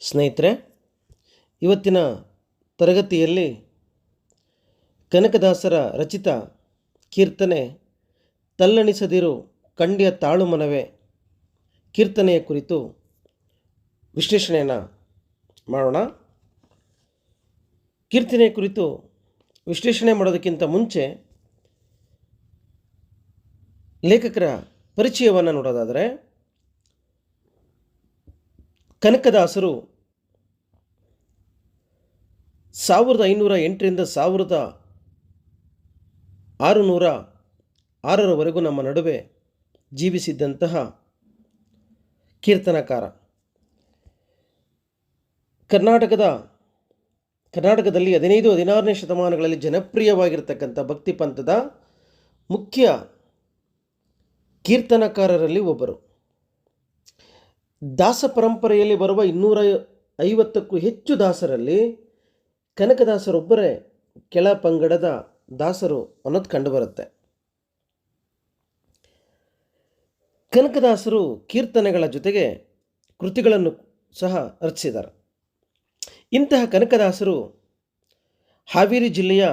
ಸ್ನೇಹಿತರೆ, ಇವತ್ತಿನ ತರಗತಿಯಲ್ಲಿ ಕನಕದಾಸರ ರಚಿತ ಕೀರ್ತನೆ ತಲ್ಲಣಿಸದಿರು ಕಂಡ್ಯ ತಾಳು ಮನವೇ ಕೀರ್ತನೆಯ ಕುರಿತು ವಿಶ್ಲೇಷಣೆಯನ್ನು ಮಾಡೋಣ. ಕೀರ್ತನೆಯ ಕುರಿತು ವಿಶ್ಲೇಷಣೆ ಮಾಡೋದಕ್ಕಿಂತ ಮುಂಚೆ ಲೇಖಕರ ಪರಿಚಯವನ್ನು ನೋಡೋದಾದರೆ ಕನಕದಾಸರು ಸಾವಿರದ ಐನೂರ ಎಂಟರಿಂದ ಸಾವಿರದ ಆರುನೂರ ಆರರವರೆಗೂ ನಮ್ಮ ನಡುವೆ ಜೀವಿಸಿದ್ದಂತಹ ಕೀರ್ತನಕಾರ. ಕರ್ನಾಟಕದ, ಕರ್ನಾಟಕದಲ್ಲಿ ಹದಿನೈದು, ಹದಿನಾರನೇ ಶತಮಾನಗಳಲ್ಲಿ ಜನಪ್ರಿಯವಾಗಿರತಕ್ಕಂಥ ಭಕ್ತಿ ಪಂಥದ ಮುಖ್ಯ ಕೀರ್ತನಕಾರರಲ್ಲಿ ಒಬ್ಬರು. ದಾಸ ಪರಂಪರೆಯಲ್ಲಿ ಬರುವ ಇನ್ನೂರ ಐವತ್ತಕ್ಕೂ ಹೆಚ್ಚು ದಾಸರಲ್ಲಿ ಕನಕದಾಸರೊಬ್ಬರೇ ಕೆಳ ಪಂಗಡದ ದಾಸರು ಅನ್ನೋದು ಕಂಡುಬರುತ್ತೆ. ಕನಕದಾಸರು ಕೀರ್ತನೆಗಳ ಜೊತೆಗೆ ಕೃತಿಗಳನ್ನು ಸಹ ರಚಿಸಿದ್ದಾರೆ. ಇಂತಹ ಕನಕದಾಸರು ಹಾವೇರಿ ಜಿಲ್ಲೆಯ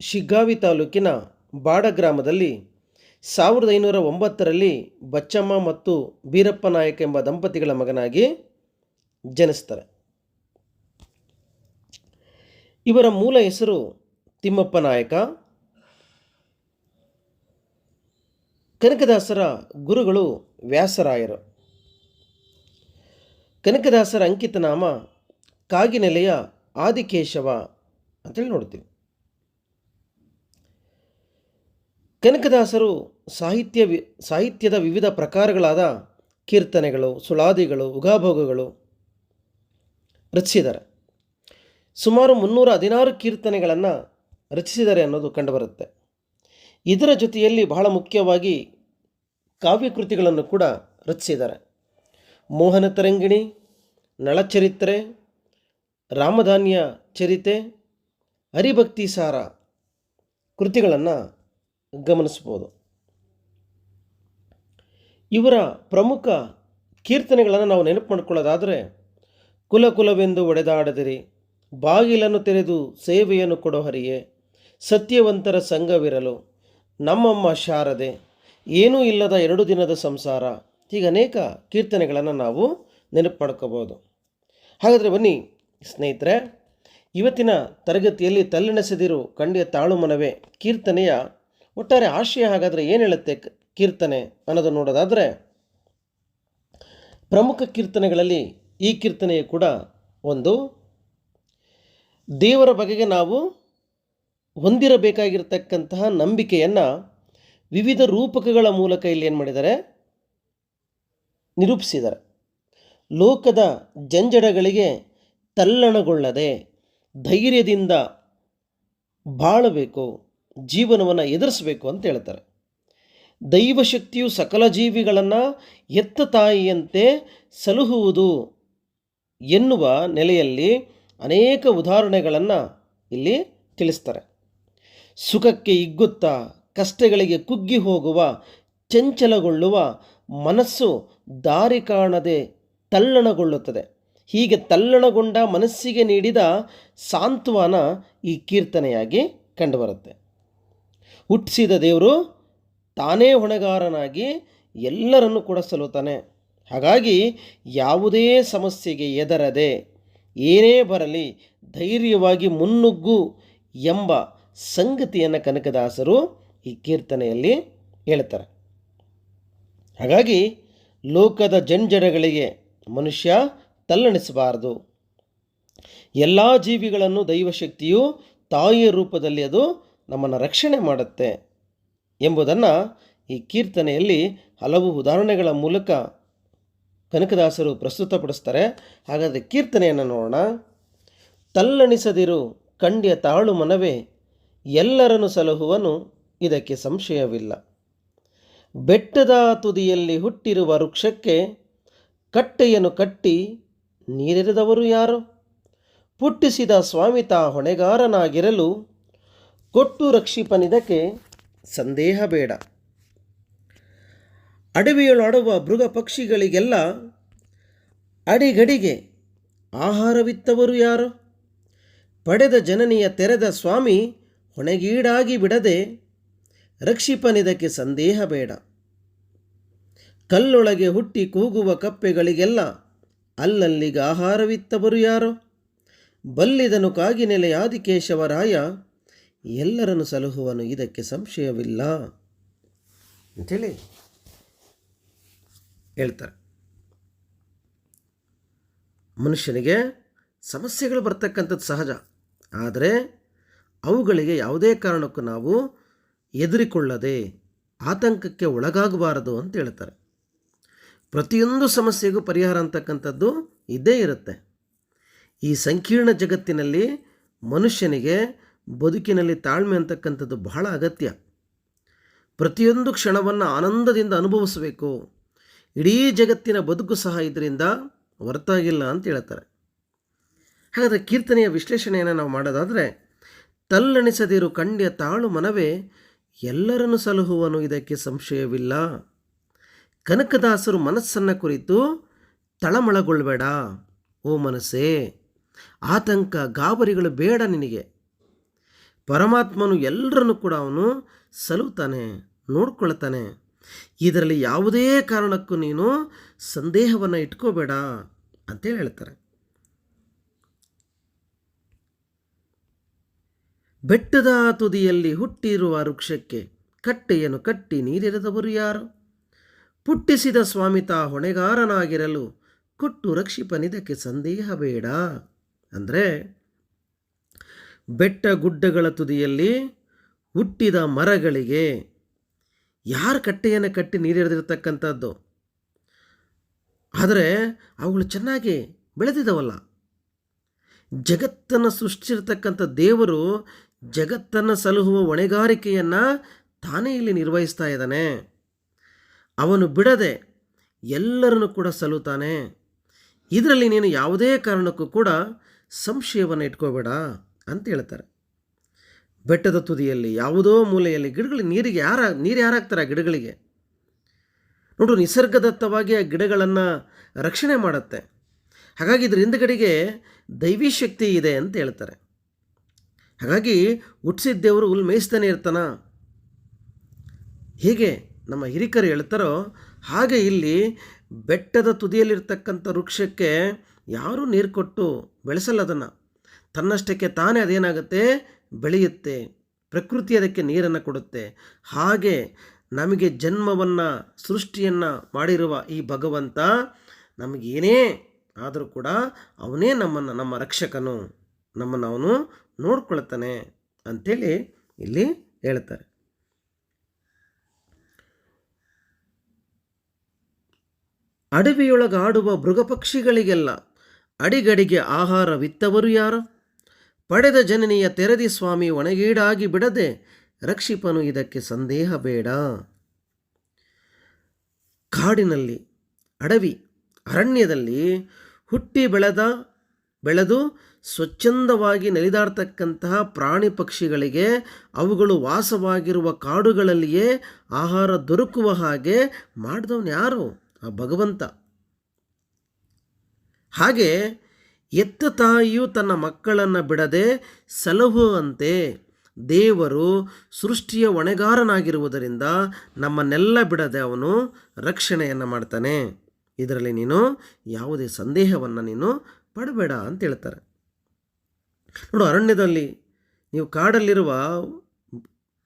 ಶಿಗ್ಗಾವಿ ತಾಲೂಕಿನ ಬಾಡ ಗ್ರಾಮದಲ್ಲಿ ಸಾವಿರದ ಐನೂರ ಒಂಬತ್ತರಲ್ಲಿ ಬಚ್ಚಮ್ಮ ಮತ್ತು ಬೀರಪ್ಪ ನಾಯಕ ಎಂಬ ದಂಪತಿಗಳ ಮಗನಾಗಿ ಜನಿಸ್ತಾರೆ. ಇವರ ಮೂಲ ಹೆಸರು ತಿಮ್ಮಪ್ಪ ನಾಯಕ. ಕನಕದಾಸರ ಗುರುಗಳು ವ್ಯಾಸರಾಯರು. ಕನಕದಾಸರ ಅಂಕಿತ ನಾಮ ಕಾಗಿನೆಲೆಯ ಆದಿಕೇಶವ ಅಂತೇಳಿ ನೋಡ್ತೀವಿ. ಕನಕದಾಸರು ಸಾಹಿತ್ಯ ಸಾಹಿತ್ಯದ ವಿವಿಧ ಪ್ರಕಾರಗಳಾದ ಕೀರ್ತನೆಗಳು, ಸುಳಾದಿಗಳು, ಉಗಾಭೋಗಗಳು ರಚಿಸಿದ್ದಾರೆ. ಸುಮಾರು ಮುನ್ನೂರ ಹದಿನಾರು ಕೀರ್ತನೆಗಳನ್ನು ರಚಿಸಿದ್ದಾರೆ ಅನ್ನೋದು ಕಂಡುಬರುತ್ತೆ. ಇದರ ಜೊತೆಯಲ್ಲಿ ಬಹಳ ಮುಖ್ಯವಾಗಿ ಕಾವ್ಯಕೃತಿಗಳನ್ನು ಕೂಡ ರಚಿಸಿದ್ದಾರೆ. ಮೋಹನ ತರಂಗಿಣಿ, ನಳಚರಿತ್ರೆ, ರಾಮಧಾನ್ಯ ಚರಿತೆ, ಹರಿಭಕ್ತಿ ಸಾರ ಕೃತಿಗಳನ್ನು ಗಮನಿಸ್ಬೋದು ಇವರ ಪ್ರಮುಖ ಕೀರ್ತನೆಗಳನ್ನು ನಾವು ನೆನಪು ಮಾಡ್ಕೊಳ್ಳೋದಾದರೆ, ಕುಲ ಕುಲವೆಂದು ಒಡೆದಾಡದಿರಿ, ಬಾಗಿಲನ್ನು ತೆರೆದು ಸೇವೆಯನ್ನು ಕೊಡೋ ಹರಿಯೇ, ಸತ್ಯವಂತರ ಸಂಘವಿರಲು, ನಮ್ಮಮ್ಮ ಶಾರದೆ, ಏನೂ ಇಲ್ಲದ ಎರಡು ದಿನದ ಸಂಸಾರ ಹೀಗೆ ಅನೇಕ ಕೀರ್ತನೆಗಳನ್ನು ನಾವು ನೆನಪು ಮಾಡ್ಕೋಬೋದು ಹಾಗಾದರೆ ಬನ್ನಿ, ಸ್ನೇಹಿತರೆ, ಇವತ್ತಿನ ತರಗತಿಯಲ್ಲಿ ತಲ್ಲಣಿಸದಿರು ಕಂಡಿಯ ತಾಳು ಮನವೇ ಕೀರ್ತನೆಯ ಒಟ್ಟಾರೆ ಆಶಯ ಹಾಗಾದರೆ ಏನು ಹೇಳುತ್ತೆ ಕೀರ್ತನೆ ಅನ್ನೋದನ್ನು ನೋಡೋದಾದರೆ, ಪ್ರಮುಖ ಕೀರ್ತನೆಗಳಲ್ಲಿ ಈ ಕೀರ್ತನೆಯು ಕೂಡ ಒಂದು. ದೇವರ ಬಗೆಗೆ ನಾವು ಹೊಂದಿರಬೇಕಾಗಿರ್ತಕ್ಕಂತಹ ನಂಬಿಕೆಯನ್ನು ವಿವಿಧ ರೂಪಕಗಳ ಮೂಲಕ ಇಲ್ಲಿ ಏನು ಮಾಡಿದ್ದಾರೆ? ನಿರೂಪಿಸಿದ್ದಾರೆ. ಲೋಕದ ಜಂಜಡಗಳಿಗೆ ತಲ್ಲಣಗೊಳ್ಳದೆ ಧೈರ್ಯದಿಂದ ಬಾಳಬೇಕು. ಜೀವನವನ್ನು ಎದುರಿಸಬೇಕು ಅಂತ ಹೇಳ್ತಾರೆ. ದೈವಶಕ್ತಿಯು ಸಕಲ ಜೀವಿಗಳನ್ನು ಎತ್ತ ತಾಯಿಯಂತೆ ಸಲಹುವುದು ಎನ್ನುವ ನೆಲೆಯಲ್ಲಿ ಅನೇಕ ಉದಾಹರಣೆಗಳನ್ನು ಇಲ್ಲಿ ತಿಳಿಸ್ತಾರೆ. ಸುಖಕ್ಕೆ ಇಗ್ಗುತ್ತಾ, ಕಷ್ಟಗಳಿಗೆ ಕುಗ್ಗಿ ಹೋಗುವ, ಚಂಚಲಗೊಳ್ಳುವ ಮನಸ್ಸು ದಾರಿ ಕಾಣದೆ ತಲ್ಲಣಗೊಳ್ಳುತ್ತದೆ. ಹೀಗೆ ತಲ್ಲಣಗೊಂಡ ಮನಸ್ಸಿಗೆ ನೀಡಿದ ಸಾಂತ್ವನ ಈ ಕೀರ್ತನೆಯಾಗಿ ಕಂಡುಬರುತ್ತೆ. ಹುಟ್ಟಿಸಿದ ದೇವರು ತಾನೇ ಹೊಣೆಗಾರನಾಗಿ ಎಲ್ಲರನ್ನು ಕೂಡ ಸಲುತ್ತಾನೆ ಹಾಗಾಗಿ ಯಾವುದೇ ಸಮಸ್ಯೆಗೆ ಎದರದೆ ಏನೇ ಬರಲಿ ಧೈರ್ಯವಾಗಿ ಮುನ್ನುಗ್ಗು ಎಂಬ ಸಂಗತಿಯನ್ನು ಕನಕದಾಸರು ಈ ಕೀರ್ತನೆಯಲ್ಲಿ ಹೇಳ್ತಾರೆ. ಹಾಗಾಗಿ ಲೋಕದ ಜಂಜಡಗಳಿಗೆ ಮನುಷ್ಯ ತಲ್ಲಣಿಸಬಾರದು. ಎಲ್ಲ ಜೀವಿಗಳನ್ನು ದೈವಶಕ್ತಿಯು ತಾಯಿಯ ರೂಪದಲ್ಲಿ ಅದು ನಮ್ಮನ್ನು ರಕ್ಷಣೆ ಮಾಡುತ್ತೆ ಎಂಬುದನ್ನು ಈ ಕೀರ್ತನೆಯಲ್ಲಿ ಹಲವು ಉದಾಹರಣೆಗಳ ಮೂಲಕ ಕನಕದಾಸರು ಪ್ರಸ್ತುತಪಡಿಸ್ತಾರೆ. ಹಾಗಾದರೆ ಕೀರ್ತನೆಯನ್ನು ನೋಡೋಣ. ತಲ್ಲಣಿಸದಿರು ಕಂಡ್ಯ ತಾಳು ಮನವೇ, ಎಲ್ಲರನ್ನು ಸಲಹುವನು ಇದಕ್ಕೆ ಸಂಶಯವಿಲ್ಲ. ಬೆಟ್ಟದ ತುದಿಯಲ್ಲಿ ಹುಟ್ಟಿರುವ ವೃಕ್ಷಕ್ಕೆ ಕಟ್ಟೆಯನ್ನು ಕಟ್ಟಿ ನೀರೆರೆದವರು ಯಾರು? ಪುಟ್ಟಿಸಿದ ಸ್ವಾಮಿತ ಹೊಣೆಗಾರನಾಗಿರಲು ಕೊಟ್ಟು ರಕ್ಷಿಪನಿದಕ್ಕೆ ಸಂದೇಹ ಬೇಡ. ಅಡವಿಯೊಳಾಡುವ ಮೃಗ ಪಕ್ಷಿಗಳಿಗೆಲ್ಲ ಅಡಿಗಡಿಗೆ ಆಹಾರವಿತ್ತವರು ಯಾರು? ಪಡೆದ ಜನನಿಯ ತೆರೆದ ಸ್ವಾಮಿ ಹೊಣೆಗೀಡಾಗಿ ಬಿಡದೆ ರಕ್ಷಿಪನಿದಕ್ಕೆ ಸಂದೇಹ ಬೇಡ. ಕಲ್ಲೊಳಗೆ ಹುಟ್ಟಿ ಕೂಗುವ ಕಪ್ಪೆಗಳಿಗೆಲ್ಲ ಅಲ್ಲಲ್ಲಿಗೆ ಆಹಾರವಿತ್ತವರು ಯಾರೋ? ಬಲ್ಲಿದನು ಕಾಗಿನೆಲೆ ಆದಿಕೇಶವರಾಯ ಎಲ್ಲರನ್ನು ಸಲಹುವನು, ಇದಕ್ಕೆ ಸಂಶಯವಿಲ್ಲ ಅಂಥೇಳಿ ಹೇಳ್ತಾರೆ. ಮನುಷ್ಯನಿಗೆ ಸಮಸ್ಯೆಗಳು ಬರ್ತಕ್ಕಂಥದ್ದು ಸಹಜ. ಆದರೆ ಅವುಗಳಿಗೆ ಯಾವುದೇ ಕಾರಣಕ್ಕೂ ನಾವು ಎದುರಿಕೊಳ್ಳದೆ ಆತಂಕಕ್ಕೆ ಒಳಗಾಗಬಾರದು ಅಂತ ಹೇಳ್ತಾರೆ. ಪ್ರತಿಯೊಂದು ಸಮಸ್ಯೆಗೂ ಪರಿಹಾರ ಅಂತಕ್ಕಂಥದ್ದು ಇದ್ದೇ ಇರುತ್ತೆ. ಈ ಸಂಕೀರ್ಣ ಜಗತ್ತಿನಲ್ಲಿ ಮನುಷ್ಯನಿಗೆ ಬದುಕಿನಲ್ಲಿ ತಾಳ್ಮೆ ಅಂತಕ್ಕಂಥದ್ದು ಬಹಳ ಅಗತ್ಯ. ಪ್ರತಿಯೊಂದು ಕ್ಷಣವನ್ನು ಆನಂದದಿಂದ ಅನುಭವಿಸಬೇಕು. ಇಡೀ ಜಗತ್ತಿನ ಬದುಕು ಸಹ ಇದರಿಂದ ಹೊರತಾಗಿಲ್ಲ ಅಂತ ಹೇಳ್ತಾರೆ. ಹಾಗಾದರೆ ಕೀರ್ತನೆಯ ವಿಶ್ಲೇಷಣೆಯನ್ನು ನಾವು ಮಾಡೋದಾದರೆ, ತಲ್ಲಣಿಸದಿರು ಕಂಡ್ಯ ತಾಳು ಮನವೇ, ಎಲ್ಲರನ್ನು ಸಲಹುವನು ಇದಕ್ಕೆ ಸಂಶಯವಿಲ್ಲ. ಕನಕದಾಸರು ಮನಸ್ಸನ್ನು ಕುರಿತು ತಳಮಳಗೊಳ್ಳಬೇಡ ಓ ಮನಸ್ಸೇ, ಆತಂಕ ಗಾಬರಿಗಳು ಬೇಡ ನಿನಗೆ. ಪರಮಾತ್ಮನು ಎಲ್ಲರನ್ನು ಕೂಡ ಅವನು ಸಲುತ್ತಾನೆ ನೋಡ್ಕೊಳ್ತಾನೆ. ಇದರಲ್ಲಿ ಯಾವುದೇ ಕಾರಣಕ್ಕೂ ನೀನು ಸಂದೇಹವನ್ನು ಇಟ್ಕೋಬೇಡ ಅಂತೇಳಿ ಹೇಳ್ತಾರೆ. ಬೆಟ್ಟದ ತುದಿಯಲ್ಲಿ ಹುಟ್ಟಿರುವ ವೃಕ್ಷಕ್ಕೆ ಕಟ್ಟೆಯನ್ನು ಕಟ್ಟಿ ನೀರಿರದವರು ಯಾರು? ಪುಟ್ಟಿಸಿದ ಸ್ವಾಮಿತ ಹೊಣೆಗಾರನಾಗಿರಲು ಕೊಟ್ಟು ರಕ್ಷಿಪನಿದಕ್ಕೆ ಸಂದೇಹ ಬೇಡ. ಅಂದರೆ ಬೆಟ್ಟ ಗುಡ್ಡಗಳ ತುದಿಯಲ್ಲಿ ಹುಟ್ಟಿದ ಮರಗಳಿಗೆ ಯಾರು ಕಟ್ಟೆಯನ್ನು ಕಟ್ಟಿ ನೀರಿಡ್ದಿರ್ತಕ್ಕಂಥದ್ದು ಆದರೆ ಅವುಗಳು ಚೆನ್ನಾಗಿ ಬೆಳೆದಿದ್ದಾವಲ್ಲ ಜಗತ್ತನ್ನು ಸೃಷ್ಟಿಸಿರ್ತಕ್ಕಂಥ ದೇವರು ಜಗತ್ತನ್ನು ಸಲಹುವ ಹೊಣೆಗಾರಿಕೆಯನ್ನು ತಾನೇ ಇಲ್ಲಿ ನಿರ್ವಹಿಸ್ತಾ ಇದ್ದಾನೆ. ಅವನು ಬಿಡದೆ ಎಲ್ಲರನ್ನು ಕೂಡ ಸಲ್ಲುತ್ತಾನೆ ಇದರಲ್ಲಿ ನೀನು ಯಾವುದೇ ಕಾರಣಕ್ಕೂ ಕೂಡ ಸಂಶಯವನ್ನು ಇಟ್ಕೋಬೇಡ. ಅಂತ ಹೇಳ್ತಾರೆ. ಬೆಟ್ಟದ ತುದಿಯಲ್ಲಿ ಯಾವುದೋ ಮೂಲೆಯಲ್ಲಿ ಗಿಡಗಳಿಗೆ ನೀರಿಗೆ ಯಾರ, ನೀರು ಯಾರಾಗ್ತಾರೆ ಆ ಗಿಡಗಳಿಗೆ? ನೋಡು, ನಿಸರ್ಗದತ್ತವಾಗಿ ಆ ಗಿಡಗಳನ್ನು ರಕ್ಷಣೆ ಮಾಡುತ್ತೆ. ಹಾಗಾಗಿ ಇದ್ರ ಹಿಂದ್ಗಡೆಗೆ ದೈವಿ ಶಕ್ತಿ ಇದೆ ಅಂತ ಹೇಳ್ತಾರೆ. ಹಾಗಾಗಿ ಹುಟ್ಟಿಸಿದ ದೇವರು ಹುಲ್ ಮೇಯಿಸ್ತಾನೆ ಇರ್ತಾನ. ಹೇಗೆ ನಮ್ಮ ಹಿರಿಕರು ಹೇಳ್ತಾರೋ ಹಾಗೆ ಇಲ್ಲಿ ಬೆಟ್ಟದ ತುದಿಯಲ್ಲಿರ್ತಕ್ಕಂಥ ವೃಕ್ಷಕ್ಕೆ ಯಾರೂ ನೀರು ಕೊಟ್ಟು ಬೆಳೆಸಲ್ಲ ಅದನ್ನು. ತನ್ನಷ್ಟಕ್ಕೆ ತಾನೇ ಅದೇನಾಗುತ್ತೆ? ಬೆಳೆಯುತ್ತೆ. ಪ್ರಕೃತಿ ಅದಕ್ಕೆ ನೀರನ್ನು ಕೊಡುತ್ತೆ. ಹಾಗೆ ನಮಗೆ ಜನ್ಮವನ್ನು, ಸೃಷ್ಟಿಯನ್ನು ಮಾಡಿರುವ ಈ ಭಗವಂತ ನಮಗೇನೇ ಆದರೂ ಕೂಡ ಅವನೇ ನಮ್ಮನ್ನು, ನಮ್ಮ ರಕ್ಷಕನು, ನಮ್ಮನ್ನು ಅವನು ನೋಡ್ಕೊಳ್ತಾನೆ ಅಂಥೇಳಿ ಇಲ್ಲಿ ಹೇಳ್ತಾರೆ. ಅಡವಿಯೊಳಗಾಡುವ ಮೃಗಪಕ್ಷಿಗಳಿಗೆಲ್ಲ ಅಡಿಗಡಿಗೆ ಆಹಾರವಿತ್ತವರು ಯಾರು? ಪಡೆದ ಜನನಿಯ ತೆರದಿ ಸ್ವಾಮಿ ಒಣಗೀಡಾಗಿ ಬಿಡದೆ ರಕ್ಷಿಪನು ಇದಕ್ಕೆ ಸಂದೇಹ ಬೇಡ. ಕಾಡಿನಲ್ಲಿ, ಅಡವಿ, ಅರಣ್ಯದಲ್ಲಿ ಹುಟ್ಟಿ ಬೆಳೆದ, ಬೆಳೆದು ಸ್ವಚ್ಛಂದವಾಗಿ ನಲಿದಾಡ್ತಕ್ಕಂತಹ ಪ್ರಾಣಿ ಪಕ್ಷಿಗಳಿಗೆ ಅವುಗಳು ವಾಸವಾಗಿರುವ ಕಾಡುಗಳಲ್ಲಿಯೇ ಆಹಾರ ದೊರಕುವ ಹಾಗೆ ಮಾಡಿದವನು ಯಾರು? ಆ ಭಗವಂತ. ಹಾಗೆ ಎತ್ತ ತಾಯಿಯು ತನ್ನ ಮಕ್ಕಳನ್ನು ಬಿಡದೆ ಸಲಹುವಂತೆ ದೇವರು ಸೃಷ್ಟಿಯ ಹೊಣೆಗಾರನಾಗಿರುವುದರಿಂದ ನಮ್ಮನ್ನೆಲ್ಲ ಬಿಡದೆ ಅವನು ರಕ್ಷಣೆಯನ್ನು ಮಾಡ್ತಾನೆ. ಇದರಲ್ಲಿ ನೀನು ಯಾವುದೇ ಸಂದೇಹವನ್ನು ನೀನು ಪಡಬೇಡ ಅಂತ ಹೇಳ್ತಾರೆ. ನೋಡು, ಅರಣ್ಯದಲ್ಲಿ ನೀವು ಕಾಡಲ್ಲಿರುವ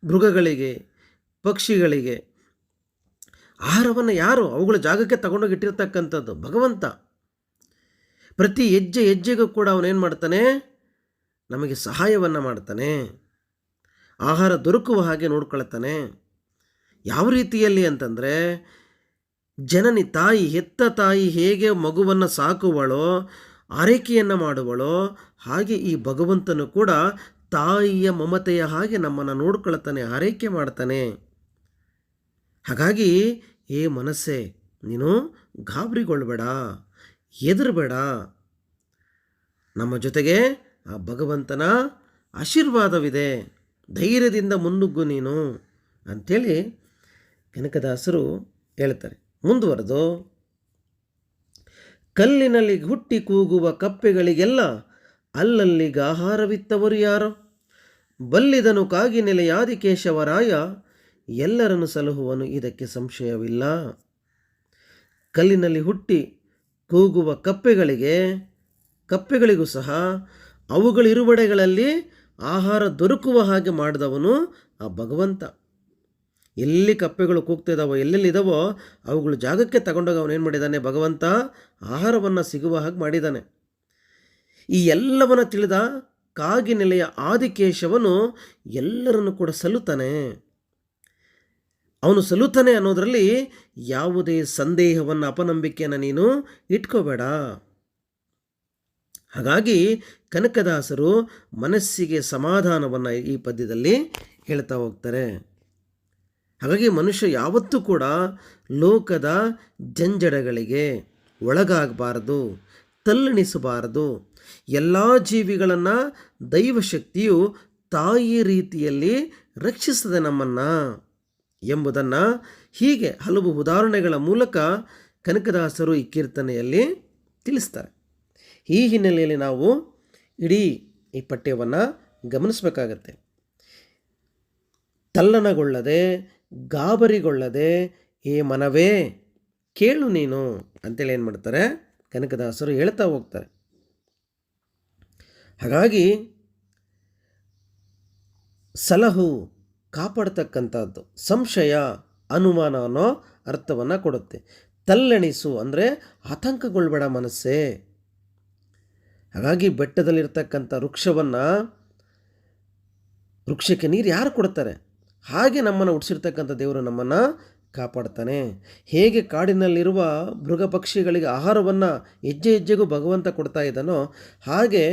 ಮೃಗಗಳಿಗೆ, ಪಕ್ಷಿಗಳಿಗೆ ಆಹಾರವನ್ನು ಯಾರು? ಅವುಗಳ ಜಾಗಕ್ಕೆ ತಗೊಂಡೋಗಿಟ್ಟಿರ್ತಕ್ಕಂಥದ್ದು ಭಗವಂತ. ಪ್ರತಿ ಹೆಜ್ಜೆ ಹೆಜ್ಜೆಗೂ ಕೂಡ ಅವನೇನು ಮಾಡ್ತಾನೆ? ನಮಗೆ ಸಹಾಯವನ್ನು ಮಾಡ್ತಾನೆ. ಆಹಾರ ದೊರಕುವ ಹಾಗೆ ನೋಡ್ಕೊಳ್ತಾನೆ. ಯಾವ ರೀತಿಯಲ್ಲಿ ಅಂತಂದರೆ, ಜನನಿ ತಾಯಿ ಹೆತ್ತ ತಾಯಿ ಹೇಗೆ ಮಗುವನ್ನು ಸಾಕುವಳೋ, ಆರೈಕೆಯನ್ನು ಮಾಡುವಳೋ, ಹಾಗೆ ಈ ಭಗವಂತನು ಕೂಡ ತಾಯಿಯ ಮಮತೆಯ ಹಾಗೆ ನಮ್ಮನ್ನು ನೋಡ್ಕೊಳ್ತಾನೆ, ಆರೈಕೆ ಮಾಡ್ತಾನೆ. ಹಾಗಾಗಿ, ಏ ಮನಸ್ಸೇ, ನೀನು ಗಾಬರಿಗೊಳ್ಬೇಡ. ಹೆದರಬೇಡ. ನಮ್ಮ ಜೊತೆಗೆ ಆ ಭಗವಂತನ ಆಶೀರ್ವಾದವಿದೆ. ಧೈರ್ಯದಿಂದ ಮುನ್ನುಗ್ಗು ನೀನು ಅಂಥೇಳಿ ಕನಕದಾಸರು ಹೇಳ್ತಾರೆ. ಮುಂದುವರೆದು, ಕಲ್ಲಿನಲ್ಲಿ ಹುಟ್ಟಿ ಕೂಗುವ ಕಪ್ಪೆಗಳಿಗೆಲ್ಲ ಅಲ್ಲಲ್ಲಿಗೆ ಆಹಾರವಿತ್ತವರು ಯಾರೋ? ಬಲ್ಲಿದನು ಕಾಗಿ ನೆಲೆಯಾದಿ ಕೇಶವರಾಯ ಎಲ್ಲರನ್ನು ಸಲಹುವನು ಇದಕ್ಕೆ ಸಂಶಯವಿಲ್ಲ. ಕಲ್ಲಿನಲ್ಲಿ ಹುಟ್ಟಿ ಕೂಗುವ ಕಪ್ಪೆಗಳಿಗೆ, ಕಪ್ಪೆಗಳಿಗೂ ಸಹ ಅವುಗಳಿರುವಡೆಗಳಲ್ಲಿ ಆಹಾರ ದೊರಕುವ ಹಾಗೆ ಮಾಡಿದವನು ಆ ಭಗವಂತ. ಎಲ್ಲಿ ಕಪ್ಪೆಗಳು ಕೂಗ್ತಿದ್ದಾವೋ ಎಲ್ಲೆಲ್ಲಿದ್ದಾವೋ ಅವುಗಳು ಜಾಗಕ್ಕೆ ತಗೊಂಡೋಗಿ ಅವನು ಏನು ಮಾಡಿದ್ದಾನೆ ಭಗವಂತ? ಆಹಾರವನ್ನು ಸಿಗುವ ಹಾಗೆ ಮಾಡಿದ್ದಾನೆ ಈ ಎಲ್ಲವನ್ನು ತಿಳಿದ ಕಾಗಿನೆಲೆಯ ಆದಿಕೇಶವನು ಎಲ್ಲರನ್ನು ಕೂಡ ಸಲ್ಲುತ್ತಾನೆ. ಅವನು ಸಲ್ಲುತ್ತಾನೆ ಅನ್ನೋದರಲ್ಲಿ ಯಾವುದೇ ಸಂದೇಹವನ್ನು, ಅಪನಂಬಿಕೆಯನ್ನು ನೀನು ಇಟ್ಕೋಬೇಡ. ಹಾಗಾಗಿ ಕನಕದಾಸರು ಮನಸ್ಸಿಗೆ ಸಮಾಧಾನವನ್ನು ಈ ಪದ್ಯದಲ್ಲಿ ಹೇಳ್ತಾ ಹೋಗ್ತಾರೆ. ಹಾಗಾಗಿ ಮನುಷ್ಯ ಯಾವತ್ತೂ ಕೂಡ ಲೋಕದ ಜಂಜಡಗಳಿಗೆ ಒಳಗಾಗಬಾರದು, ತಲ್ಲಣಿಸಬಾರದು. ಎಲ್ಲ ಜೀವಿಗಳನ್ನು ದೈವಶಕ್ತಿಯು ತಾಯಿ ರೀತಿಯಲ್ಲಿ ರಕ್ಷಿಸದೆ ನಮ್ಮನ್ನು. ಎಂಬುದನ್ನು ಹೀಗೆ ಹಲವು ಉದಾಹರಣೆಗಳ ಮೂಲಕ ಕನಕದಾಸರು ಈ ಕೀರ್ತನೆಯಲ್ಲಿ ತಿಳಿಸ್ತಾರೆ. ಈ ಹಿನ್ನೆಲೆಯಲ್ಲಿ ನಾವು ಇಡೀ ಈ ಪಠ್ಯವನ್ನು ಗಮನಿಸಬೇಕಾಗತ್ತೆ. ತಲ್ಲಣಗೊಳ್ಳದೆ ಗಾಬರಿಗೊಳ್ಳದೆ, ಏ ಮನವೇ, ಕೇಳು ನೀನು ಅಂತೇಳಿ ಏನು ಮಾಡ್ತಾರೆ? ಕನಕದಾಸರು ಹೇಳ್ತಾ ಹೋಗ್ತಾರೆ. ಹಾಗಾಗಿ ಸಲಹು ಕಾಪಾಡ್ತಕ್ಕಂಥದ್ದು. ಸಂಶಯ, ಅನುಮಾನ ಅನ್ನೋ ಅರ್ಥವನ್ನು ಕೊಡುತ್ತೆ. ತಲ್ಲಣಿಸು ಅಂದರೆ ಆತಂಕಗೊಳ್ಬೇಡ ಮನಸ್ಸೇ. ಹಾಗಾಗಿ ಬೆಟ್ಟದಲ್ಲಿರ್ತಕ್ಕಂಥ ವೃಕ್ಷವನ್ನು ವೃಕ್ಷಕ್ಕೆ ನೀರು ಯಾರು ಕೊಡ್ತಾರೆ? ಹಾಗೆ ನಮ್ಮನ್ನು ಹುಟ್ಟಿಸಿರ್ತಕ್ಕಂಥ ದೇವರು ನಮ್ಮನ್ನು ಕಾಪಾಡ್ತಾನೆ. ಹೇಗೆ ಕಾಡಿನಲ್ಲಿರುವ ಮೃಗ ಪಕ್ಷಿಗಳಿಗೆ ಆಹಾರವನ್ನು ಹೆಜ್ಜೆ ಹೆಜ್ಜೆಗೂ ಭಗವಂತ ಕೊಡ್ತಾ ಇದ್ದಾನೋ ಹಾಗೆ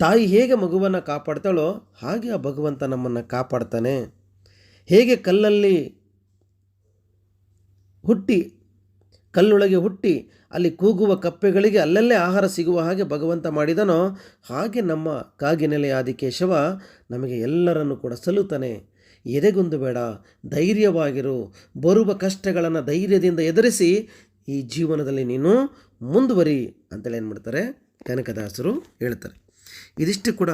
ತಾಯಿ ಹೇಗೆ ಮಗುವನ್ನು ಕಾಪಾಡ್ತಾಳೋ ಹಾಗೆ ಆ ಭಗವಂತ ನಮ್ಮನ್ನು ಕಾಪಾಡ್ತಾನೆ. ಹೇಗೆ ಕಲ್ಲಲ್ಲಿ ಹುಟ್ಟಿ, ಕಲ್ಲೊಳಗೆ ಹುಟ್ಟಿ, ಅಲ್ಲಿ ಕೂಗುವ ಕಪ್ಪೆಗಳಿಗೆ ಅಲ್ಲಲ್ಲೇ ಆಹಾರ ಸಿಗುವ ಹಾಗೆ ಭಗವಂತ ಮಾಡಿದನೋ ಹಾಗೆ ನಮ್ಮ ಕಾಗಿನೆಲೆ ಆದಿಕೇಶವ ನಮಗೆ ಎಲ್ಲರನ್ನು ಕೂಡ ಸಲ್ಲುತ್ತಾನೆ. ಎದೆಗೊಂದು ಬೇಡ, ಧೈರ್ಯವಾಗಿರು, ಬರುವ ಕಷ್ಟಗಳನ್ನು ಧೈರ್ಯದಿಂದ ಎದುರಿಸಿ ಈ ಜೀವನದಲ್ಲಿ ನೀನು ಮುಂದುವರಿ ಅಂತೇಳಿ ಏನು ಮಾಡ್ತಾರೆ? ಕನಕದಾಸರು ಹೇಳ್ತಾರೆ. ಇದಿಷ್ಟು ಕೂಡ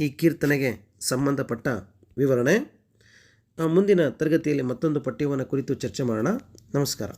ಈ ಕೀರ್ತನೆಗೆ ಸಂಬಂಧಪಟ್ಟ ವಿವರಣೆ. ಮುಂದಿನ ತರಗತಿಯಲ್ಲಿ ಮತ್ತೊಂದು ಪಠ್ಯವನ್ನು ಕುರಿತು ಚರ್ಚೆ ಮಾಡೋಣ. ನಮಸ್ಕಾರ.